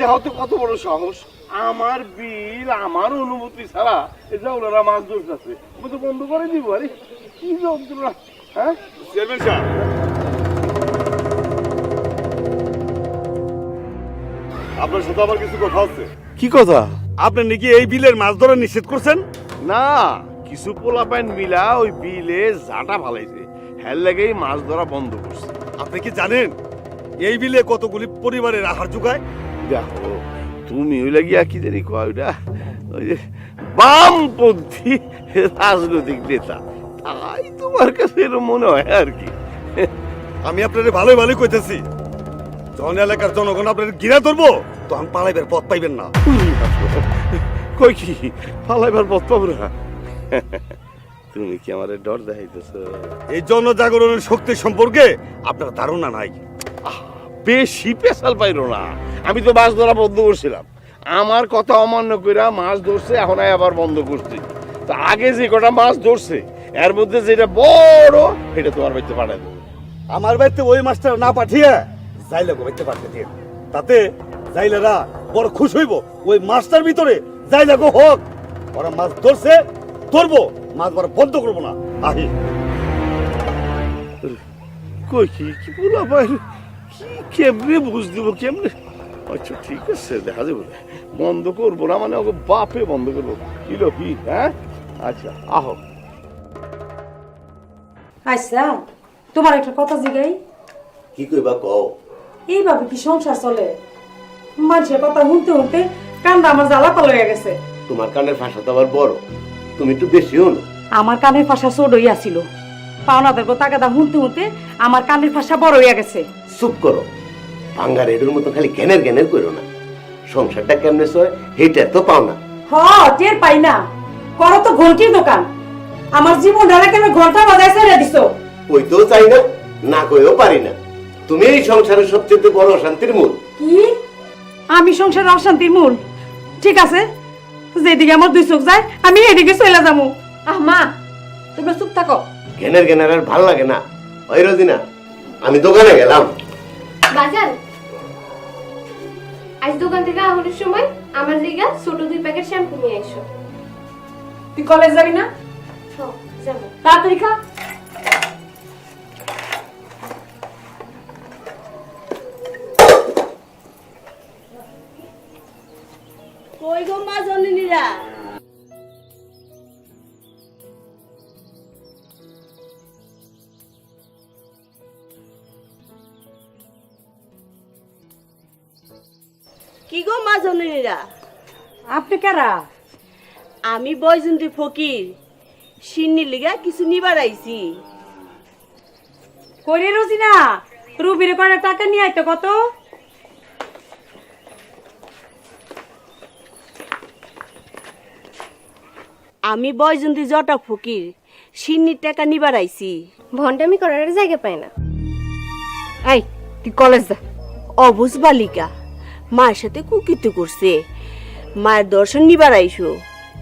দেখাও তো কত বড় সাহস। আমার বিল আমার অনুমতি ছাড়া এই যে ওনারা মাছ ধরতেছে আমি তো বন্ধ করে দিব আরে কি যন্ত্রণা হ্যাঁ? চেয়ারম্যান সাহেব। আপনার সাথে আমার কিছু কথা আছে। কি কথা? আপনি নাকি এই বিলের মাছ ধরা নিষেধ করছেন? না কিছু পোলাপাইন মিলা ওই বিলে জাটা ফালাইছে। হ্যার লাগেই মাছ ধরা বন্ধ করছে। আপনি কি জানেন এই বিলে কতগুলি পরিবারের আহার যোগায়? দেখো তুমি ওই লাগিয়া কি জানি কয় ওটা ওই যে বামপন্থী রাজনৈতিক নেতা। তাই তোমার কাছে এরকম মনে হয় আর কি। আমি আপনাদের ভালোই ভালোই কইতেছি। যখন এলাকার জনগণ আপনাদের ঘিরা ধরবো তখন পালাইবার পথ পাইবেন না। কই কি? ফালাইবার পথ পাবো না। তুমি কি আমার ডর দেখাইতেছ? এই জনজাগরণের শক্তি সম্পর্কে আপনার ধারণা নাই। বেশি পেশাল পাইলো না। আমি তো মাছ ধরা বন্ধ করছিলাম। আমার কথা অমান্য কইরা মাছ ধরছে এখন আবার বন্ধ করছে। তা আগে যে কটা মাছ ধরছে এর মধ্যে যেটা বড় এটা তোমার বাড়িতে পাঠাই দেবো আমার বাড়িতে ওই মাছটা না পাঠিয়ে যাইলে বাড়িতে পাঠিয়ে দিন তাতে যাইলেরা বড় খুশ হইব। ওই মাছটার ভিতরে জাইলে গো হোক। ওরা মাছ ধরছে ধরবো। মাছ বড় বন্ধ করব না। আহি। কই কি কি বলা ভাই? কি কেমনে বুঝ দিব কেমনে? আচ্ছা ঠিক আছে দেখা যাবে। বন্ধ করব না মানে ওকে বাপে বন্ধ করব। কিলো কি? হ্যাঁ? আচ্ছা আহো। আচ্ছা তোমার একটা কথা জিগাই। কি কইবা কও? এইভাবে কি সংসার চলে? মানুষের কথা শুনতে শুনতে কান্দা আমার জ্বালা পাল হয়ে গেছে। তোমার কানের ভাষা তো আবার বড়। তুমি একটু বেশি হনো। আমার কানের ফাঁসা চোট হইয়াছিল পাওনাদের তাগাদা শুনতে শুনতে আমার কানের ফাঁসা বড় হইয়া গেছে। চুপ করো। ভাঙ্গা রেডুর মতো খালি জ্ঞানের জ্ঞানের করো না। সংসারটা কেমনে চলে সেইটা তো পাও না। হ টের পাই না। করো তো ঘন্টির দোকান। আমার জীবন ডালা কেন ঘণ্টা বাজায় ছেড়ে দিছো? কইতেও চাই না না কইও পারি না। তুমি এই সংসারের সবচেয়ে বড় অশান্তির মূল। কি? আমি সংসারে অশান্তির মূল? ঠিক আছে যেদিকে আমার দুই চোখ যায় আমি এদিকে চলে যাব। আহ মা তোমরা চুপ থাকো। জ্ঞানের জ্ঞানের আর ভালো লাগে না। ওই রোজিনা আমি দোকানে গেলাম। বাজার? আজ দোকান থেকে আহনের সময় আমার লিগা ছোট দুই প্যাকেট শ্যাম্পু নিয়ে এসো। তুই কলেজ যাবি না? যাব। তাড়াতাড়ি খা। কই গো মা জননীরা মা জননীরা আপনি কারা? আমি বয়জন্তী ফকির। সিন্নির লিগা কিছু নিবার আইছি। করে রোজিনা রুবিরে করে টাকা নিয়ে আইতো কত? আমি বয়জন্তী জটা ফকির সিন্নির টাকা নিবার আইছি। ভন্ডামি করার জায়গা পায় না। এই তুই কলেজ যা। অবুজ বালিকা। মায়ের সাথে কুকিতে করছে। মায়ের দর্শন নিবার আইসো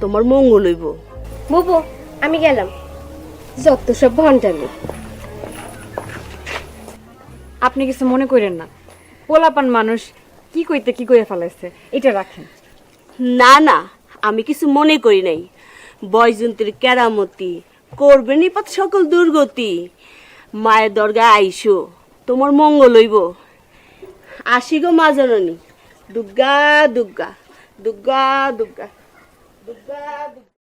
তোমার মঙ্গল হইব। বুবু আমি গেলাম। যত সব ভন্ডামি আপনি কিছু মনে করেন না। পোলাপান মানুষ কি কইতে কি কইয়া ফেলাইছে এটা রাখেন। না না আমি কিছু মনে করি নাই। বয়জন্তীর কেরামতি করবে নিপাত সকল দুর্গতি। মায়ের দরগা আইসো তোমার মঙ্গল হইব। আসি গো মা জননী। দুর্গা দুর্গা দুর্গা দুর্গা দুর্গা দুর্গা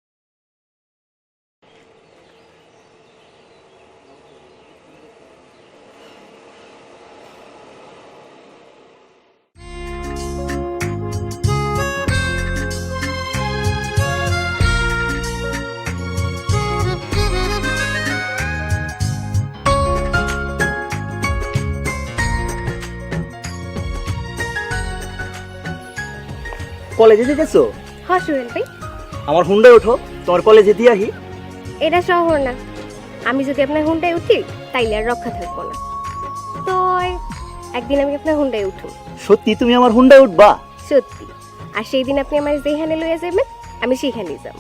কলেজে যেতেছো? হ সুহেল ভাই। আমার হুন্ডায় ওঠো তোমার কলেজে দিয়ে আহি। এটা শহর না। আমি যদি আপনার হুন্ডায় উঠি তাইলে আর রক্ষা থাকব না। তো একদিন আমি আপনার হুন্ডায় উঠুন সত্যি তুমি আমার হুন্ডায় উঠবা? সত্যি। আর সেই দিন আপনি আমার যেখানে লইয়া যাবেন আমি সেখানেই যাব।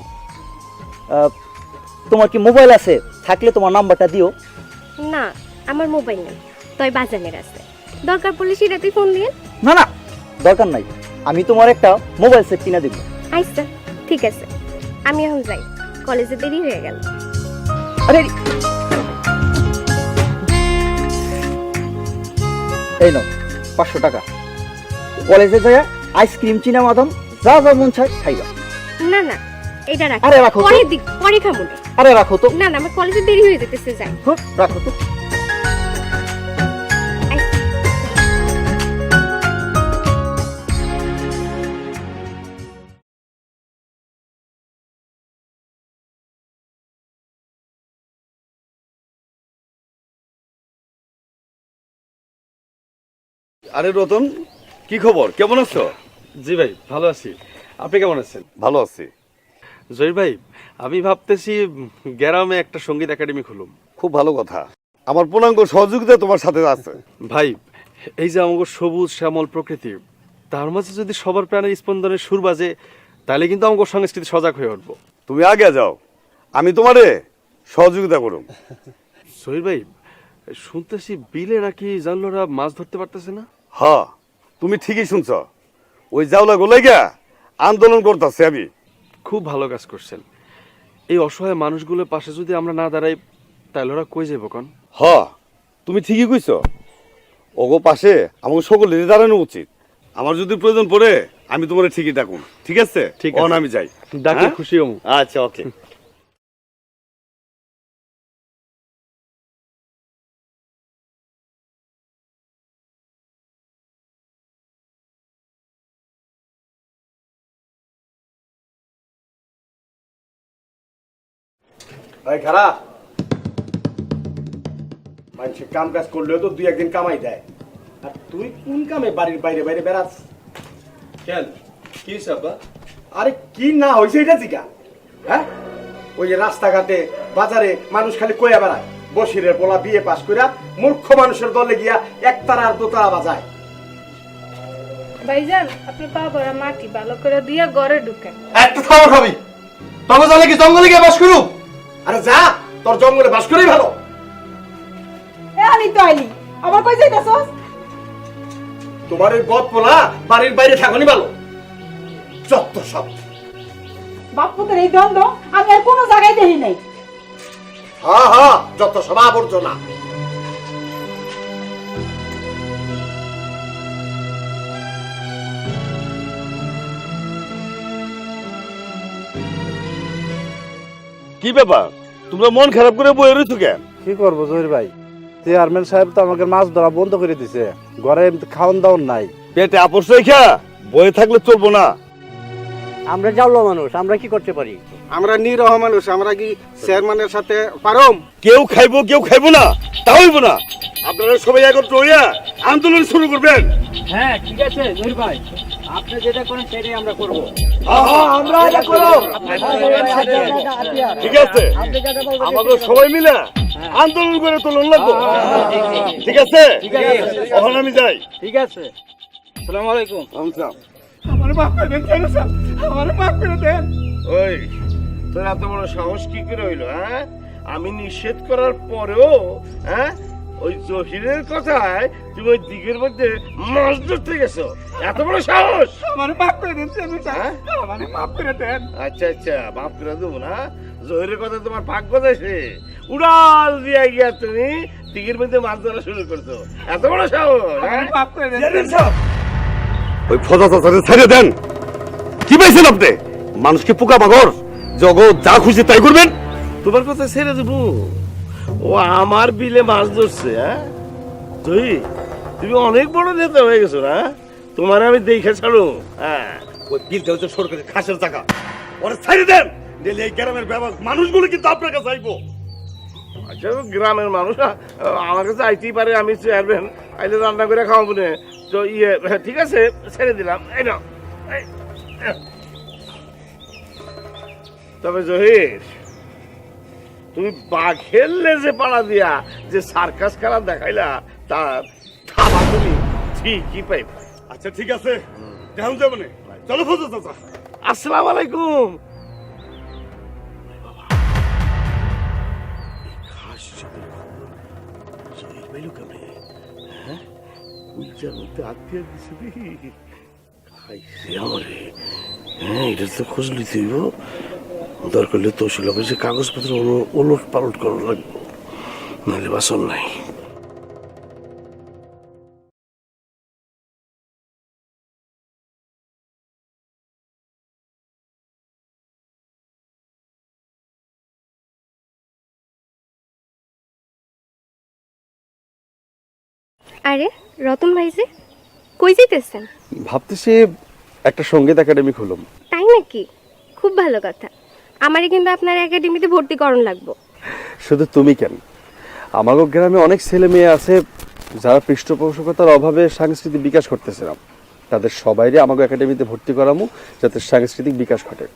তোমার কি মোবাইল আছে? থাকলে তোমার নাম্বারটা দিও। না আমার মোবাইল নেই তয় বাজানের আছে। দরকার পড়লে সেটাতেই ফোন দিয়ে। না না দরকার নাই। আমি তোমার একটা মোবাইল সেট কিনে দেবো। আচ্ছা ঠিক আছে। আমি এখন যাই। কলেজে দেরি হয়ে গেল। আরে এই নাও পাঁচশো টাকা। কলেজে যায় আইসক্রিম চিনা মাদাম যা যা মন চায় খাইবা। না না এটা রাখ। আরে রাখো। পরে দিক পরে খাব। না। আরে রাখো তো। না না আমার কলেজে দেরি হয়ে যেতেছে যাই। রাখো তো। আরে রতন কি খবর? কেমন আছো? জি ভাই ভালো আছি। আপনি কেমন আছেন? ভালো আছি। জয়ী ভাই আমি ভাবতেছি গ্রামে একটা সংগীত একাডেমি খুলুম। খুব ভালো কথা। আমার পূর্ণাঙ্গ সহযোগিতা তোমার সাথে আছে। ভাই এই যে আমাকে সবুজ শ্যামল প্রকৃতি তার মাঝে যদি সবার প্রাণের স্পন্দনের সুর বাজে তাহলে কিন্তু আমাকে সংস্কৃতি সজাগ হয়ে উঠবো। তুমি আগে যাও আমি তোমারে সহযোগিতা করুম। জহির ভাই শুনতেছি বিলে নাকি জানলোরা মাছ ধরতে পারতেছে না? হ তুমি ঠিকই শুনছ। ওই জাউলা গোলাইগা আন্দোলন করতেছে আমি। খুব ভালো কাজ করছেন। এই অসহায় মানুষগুলোর পাশে যদি আমরা না দাঁড়াই তাহলে ওরা কই যাব কন? হ তুমি ঠিকই কইছ। ওগো পাশে আমাকে সকলেরই দাঁড়ানো উচিত। আমার যদি প্রয়োজন পড়ে আমি তোমার ঠিকই ডাকুন ঠিক আছে? ঠিক আছে। আমি যাই। ডাকে হ্যাঁ? খুশি হম। আচ্ছা ওকে। ভাই খারা মানুষের কাম কাজ করলেও তো দুই একদিন কামাই দেয়। আর তুই কোন কামে বাড়ির বাইরে বাইরে বেড়াস কেন? কি সাব্বা আরে কি না হয়েছে এটা জিকা হ্যাঁ? ওই যে রাস্তাঘাটে বাজারে মানুষ খালি কইয়া বেড়ায়। বসিরের পোলা বিয়ে পাস কইরা মূর্খ মানুষের দলে গিয়া একতারা আর দোতারা বাজায়। ভাইজান আপনি মাটি ভালো করে দিয়ে ঘরে ঢুকেন। একটা খাবার খাবি। তবে তাহলে কি জঙ্গলে গিয়ে বাস করু আরে যা তোর জঙ্গলে বাস করেই ভালো। এ আলি তো আইলি আবার কই যাইতাছস? তোমার এই বদ পোলা বাড়ির বাইরে থাকনি ভালো। যত সব। বাপুতের এই দ্বন্দ্ব আমি আর কোনো জায়গায় দেখি নাই। হ্যাঁ হ্যাঁ যত সব আবর্জনা। কি ব্যাপার? তোমরা মন খারাপ করে বয়ে রয়েছো কেন? কি করব জহির ভাই? চেয়ারম্যান সাহেব তো আমাকে মাছ ধরা বন্ধ করে দিছে। ঘরে এমনি খাওয়ান দাওয়ান নাই। পেটে আপোষ রেখা বয়ে থাকলে চলবো না। আমরা জাউলো মানুষ আমরা কি করতে পারি? আমরা নিরহ মানুষ আমরা কি চেয়ারম্যানের সাথে পারম? কেউ খাইবো কেউ খাইবো না তা হইব না। আপনারা সবাই একত্র হইয়া আন্দোলন শুরু করবেন। হ্যাঁ ঠিক আছে জহির ভাই। আপনি যেটা করেন সেটাই আমরা করব। আমরা এটা করো ঠিক আছে। আমাদের সবাই মিলে আন্দোলন করে তুলন লাগবো ঠিক আছে। এখন আমি যাই। ঠিক আছে। আসসালামু আলাইকুম। ওই তোর এত বড় সাহস কি করে হইল হ্যাঁ? আমি নিষেধ করার পরেও হ্যাঁ? ওই জহিরের কথায় তুমি ওই দিকের মধ্যে মাছ ধরতে গেছো। এত বড় সাহস! আমার মাফ করে দেন হ্যাঁ? মাফ করে দেন। আচ্ছা আচ্ছা মাফ করে দেবো না। জহিরের কথা তোমার ভাগ্য দেশে উড়াল দিয়া গিয়া তুমি দিকের মধ্যে মাছ ধরা শুরু করছ। এত বড় সাহস হ্যাঁ? মাফ করে দেন ওই ফজা চাচারে ছেড়ে দেন। কি পাইছেন আপনি? মানুষকে পোকা মাগর জগৎ যা খুশি তাই করবেন। তোমার কথা ছেড়ে দেবো। ও, আমার বিলে মাছ ধরছে হ্যাঁ? তুই, তুমি অনেক বড় নেতা হয়ে গেছো না? তোমার আমি দেখে ছাড়ো হ্যাঁ? ওই বিলটা হচ্ছে সরকারের খাসের টাকা ওরা ছেড়ে দেন! ডেলি এই গ্রামের ব্যবহার মানুষগুলো কিন্তু আপনার কাছে আইবো। আচ্ছা গ্রামের মানুষ আমার কাছে আইতেই পারে, আমি চেয়ারম্যান, আইলে রান্না করে খাওয়াবো না। তো ইয়ে ঠিক আছে, ছেড়ে দিলাম, এই না তবে জহির তুমি বাঘের লেজে পাড়া দিয়া যে সার্কাস খেলা দেখাইলা তার থাবা তুমি ঠিকই পাইবা। আচ্ছা ঠিক আছে। দেখান যাবে না। চলো ফজা চাচা। আসসালামু আলাইকুম। আত্মীয় দিছে হাইরে আমারে। হ্যাঁ এটা তো খোঁজ নিতে হইব। দরকার হলে তহসিল অফিসে কাগজপত্র ওলো- ওলট পালট করা লাগবে। নাহলে বাসন নাই। আরে রতন ভাই যে কই যেতেছেন ভাবতেছি একটা সংগীত একাডেমি খুলুম। তাই নাকি? খুব ভালো কথা। আমারই কিন্তু আপনার একাডেমিতে ভর্তি করণ লাগবো। শুধু তুমি কেন? আমাগো গ্রামে অনেক ছেলে মেয়ে আছে যারা পৃষ্ঠপোষকতার অভাবে সাংস্কৃতিক বিকাশ করতেছে না। তাদের সবাইরে আমাকে একাডেমিতে ভর্তি করামু যাতে সাংস্কৃতিক বিকাশ ঘটে।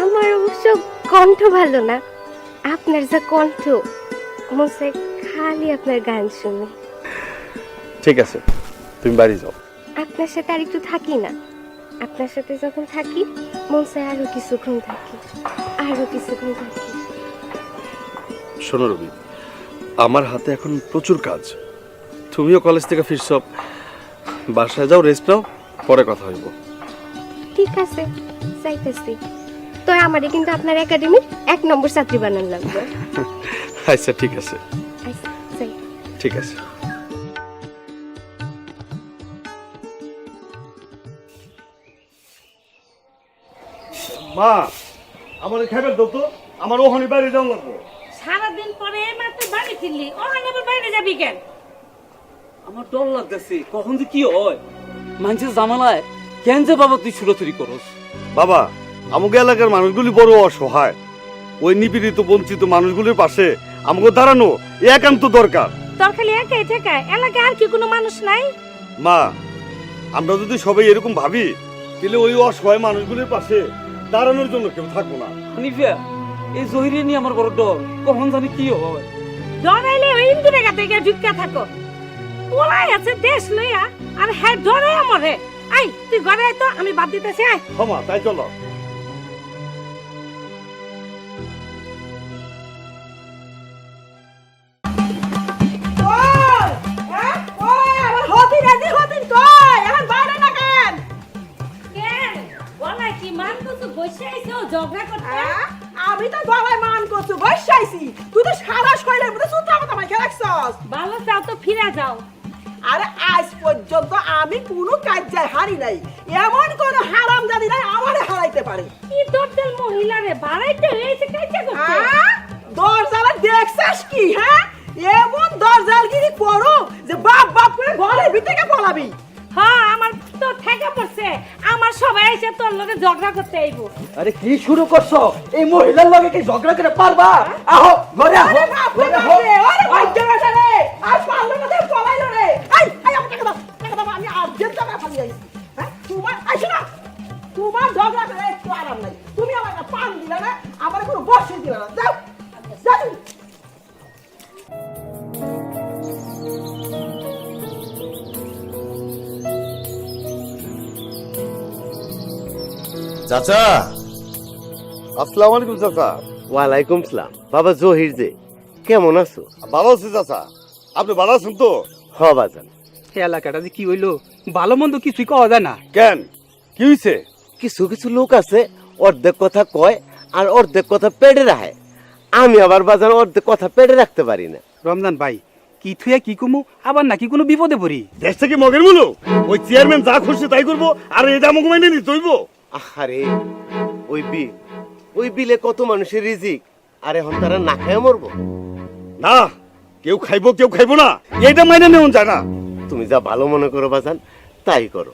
আমার অবশ্য কণ্ঠ ভালো না। আপনার যা কণ্ঠ মনে খালি আপনার গান শুনে। ঠিক আছে তুমি বাড়ি যাও। আপনার সাথে আর একটু থাকি না। আপনার সাথে যখন থাকি মন চায় আরও কিছুক্ষণ থাকি আরও কিছুক্ষণ থাকি। শোনো রবি আমার হাতে এখন প্রচুর কাজ। তুমিও কলেজ থেকে ফিরছ। বাসায় যাও রেস্ট নাও পরে কথা হইব। ঠিক আছে যাইতেছি। তো আমারে কিন্তু আপনার একাডেমির এক নম্বর ছাত্রী বানান লাগবে। আচ্ছা ঠিক আছে। আচ্ছা, ঠিক আছে। মা আমার খাইবেন দাও তো আমার ওখানে বাইরে যাওয়া লাগবো। সারাদিন পরে মাত্র বাড়ি ফিরলি ওখানে আবার বাইরে যাবি কেন? আমার ডর লাগতেছে কখন যে কি হয়? মানুষের জামালায় কেন যে বাবা তুই ছুটোছুরি করস? বাবা আমাকে এলাকার মানুষগুলি বড় অসহায়। ওই নিপীড়িত বঞ্চিত মানুষগুলির পাশে আমাকে দাঁড়ানো এ একান্ত দরকার। তোর খালি একাই ঠেকায় এলাকায় আর কি কোনো মানুষ নাই? মা আমরা যদি সবাই এরকম ভাবি তাহলে ওই অসহায় মানুষগুলির পাশে দাঁড়ানোর জন্য কেউ থাকব না। হানিফিয়া এই জহিরে নিয়ে আমার বড় ডর। কখন জানি কি হবে ডরাইলে ওই ইন্দুরে গাতে গিয়ে ঢুকা থাকো। ওলাই আছে দেশ লইয়া আর হ্যাঁ ডরে আমারে। আই তুই ঘরে তো আমি বাদ দিতেছি আয়। ক্ষমা তাই চলো। ঝগড়া করতে? আমি তো গলায় মান করছ বসাইছি তুই তো সারা শরীরের মধ্যে সুতা মতো মাইকে রাখছস। ভালো চাও তো ফিরে যাও। আরে আজ পর্যন্ত আমি কোনো কাজ হারি নাই। এমন কোন হারাম জানি নাই আমারে হারাইতে পারে। কি দরজাল মহিলা রে বাড়াইতে হয়েছে কাইটা করতে? হ্যাঁ? দরজালে দেখছস কি হ্যাঁ? এমন দরজালগিরি করো যে বাপ বাপ করে ঘরের ভিতরে পলাবি। হ্যাঁ আমার তো ঠেকা পড়ছে। আমার সবাই এসে তোর লগে ঝগড়া করতে আইবো। আরে কি শুরু করছ? এই মহিলার লগে কি ঝগড়া করে পারবা? আহো ঘরে আহো। আরে ঘরে আহো। রে, ওরে ভাগ্য রে। আজ পারল না তুই পলাইলো রে। আই আই আমার টাকা দাও। টাকা দাও আমি আর্জেন্ট টাকা ফালি আইছি। হ্যাঁ? তোমার আইছো না তোমার ঝগড়া করে একটু আরাম নাই। তুমি আমার পান দিলে না আমার কোনো বসে দিলে না। যাও। চাচা। আসসালামু আলাইকুম চাচা। ওয়ালাইকুম সালাম। বাবা জহির যে কেমন আছো? ভালো আছি চাচা। আপনি ভালো আছেন তো? হ বাজান। এলাকাটা যে কি হইল ভালো মন্দ কিছুই কওয়া যায় না। কেন? কি হয়েছে কিছু কিছু লোক আছে অর্ধেক কথা কয় আর অর্ধেক কথা পেড়ে রাখে। আমি আবার বাজার অর্ধেক কথা পেড়ে রাখতে পারি না। রমজান ভাই কি থুয়া কি কমু আবার নাকি কোনো বিপদে পড়ি? দেশ থেকে মগের মূল ওই চেয়ারম্যান যা খুশি তাই করব আর এটা আমাকে মেনে নিতে হইব। আরে ওই বিল ওই বিলে কত মানুষের রিজিক? আর এখন তারা না খেয়ে মরবো। না কেউ খাইবো কেউ খাইবো না। এটা মাইনে নেওয়া যায় না। তুমি যা ভালো মনে করো বাজান তাই করো।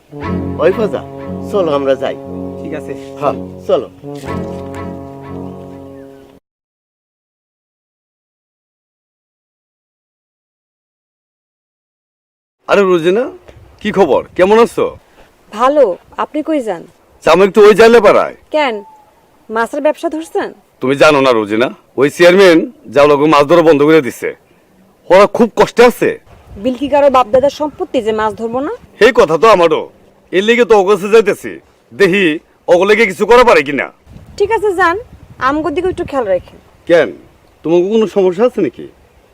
ওই ফাজা চলো আমরা যাই। ঠিক আছে। হ্যাঁ চলো। আরে রোজিনা কি খবর? কেমন আছো? ভালো আপনি কই যান? আমি একটু ওই জাইলে পাড়ায়। কেন? মাছের ব্যবসা ধরছেন? তুমি জানো না রোজিনা ওই চেয়ারম্যান যা লোক মাছ ধরা বন্ধ করে দিছে। ওরা খুব কষ্টে আছে। বিলকি কারও বাপদাদার সম্পত্তি যে মাছ ধরবো না? সেই কথা তো আমারও। এর লেগে তো অগস্টে যাইতেছি। দেখি অগলেগে কিছু করা পারে কিনা। ঠিক আছে যান। আমগোর দিকে একটু খেয়াল রাখেন। কেন? তোমার কোনো সমস্যা আছে নাকি?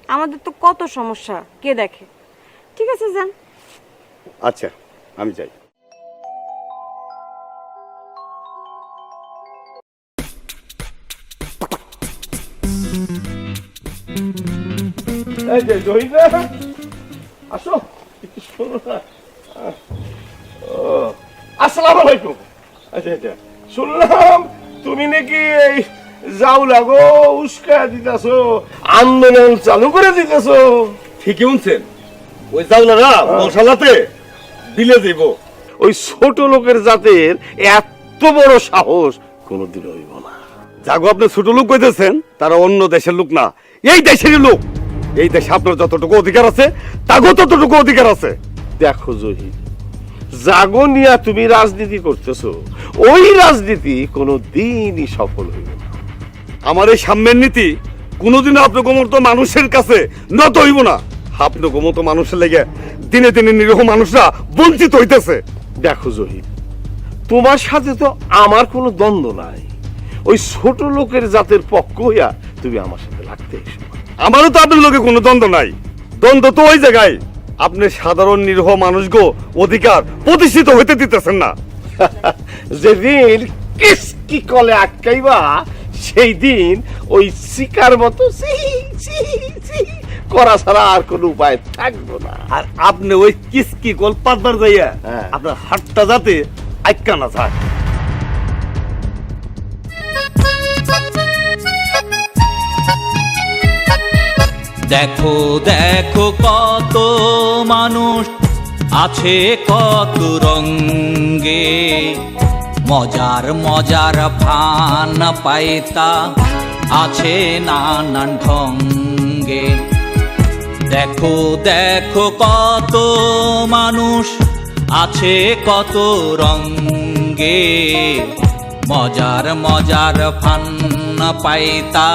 আমাদের তো কত সমস্যা কে দেখে? ঠিক আছে যান। আচ্ছা আমি যাই। এই যে জহিদা। আসো একটু শোনো না। আহ, ও আসসালামু আলাইকুম। আচ্ছা আচ্ছা। শুনলাম তুমি নাকি এই যাও লাগো উস্কা দিতেছো আন্দোলন চালু করে দিতেছো। ঠিকই শুনছেন। ওই জাউলারা মশালাতে বিলে দিব। ওই ছোট লোকের জাতের এত বড় সাহস কোনোদিন হইব না। যাগো আপনি ছোট লোক কইতেছেন তারা অন্য দেশের লোক না। এই দেশেরই লোক। এই দেশে আপনার যতটুকু অধিকার আছে তাগো ততটুকু অধিকার আছে। দেখো জহির জাগো নিয়া তুমি রাজনীতি করতেছো ওই রাজনীতি কোনো দিনই সফল হইবে না। আমার এই সাম্যের নীতি কোনোদিনও আপনার মতো মানুষের কাছে নত হইব না। আপনার মতো মানুষের লেগে দিনে দিনে নিরীহ মানুষরা বঞ্চিত হইতেছে। দেখো জহির তোমার সাথে তো আমার কোনো দ্বন্দ্ব নাই। ওই ছোট লোকের জাতের পক্ষ হইয়া তুমি আমার সাথে লাগতে এসো। আমারও তো আপনার লোকে কোনো দ্বন্দ্ব নাই। দ্বন্দ্ব তো ওই জায়গায়। আপনি সাধারণ নিরীহ মানুষগো অধিকার প্রতিষ্ঠিত হইতে দিতেছেন না। যেদিন কিস কি কলে আটকাইবা সেই দিন ওই শিকার মতো সি সি সি করা ছাড়া আর কোনো উপায় থাকব না। আর আপনি ওই কিসকি গোল পাতবার যাইয়া হ্যাঁ। আপনার হাতটা যাতে আটকা না থাক দেখো দেখো কত মানুষ আছে কত রঙ্গে। মজার মজার ফান পাইতা আছে নানান ঢঙ্গে। দেখো দেখো কত মানুষ আছে কত রঙ্গে। মজার মজার ফান পাইতা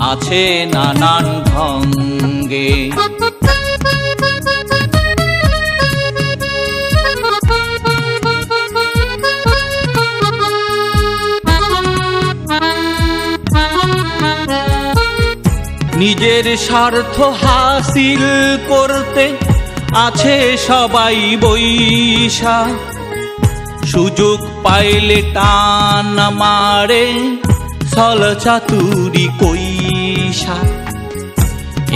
আছে নানান ঢঙ্গে নিজের স্বার্থ হাসিল করতে আছে সবাই বৈশা। সুযোগ পাইলে টান মারে ছল চাতুরি কইসা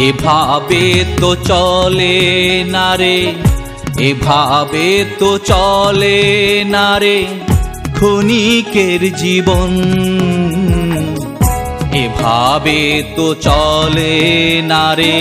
এভাবে তো চলে না রে, এভাবে তো চলে না রে ক্ষণিকের জীবন। এভাবে তো চলে না রে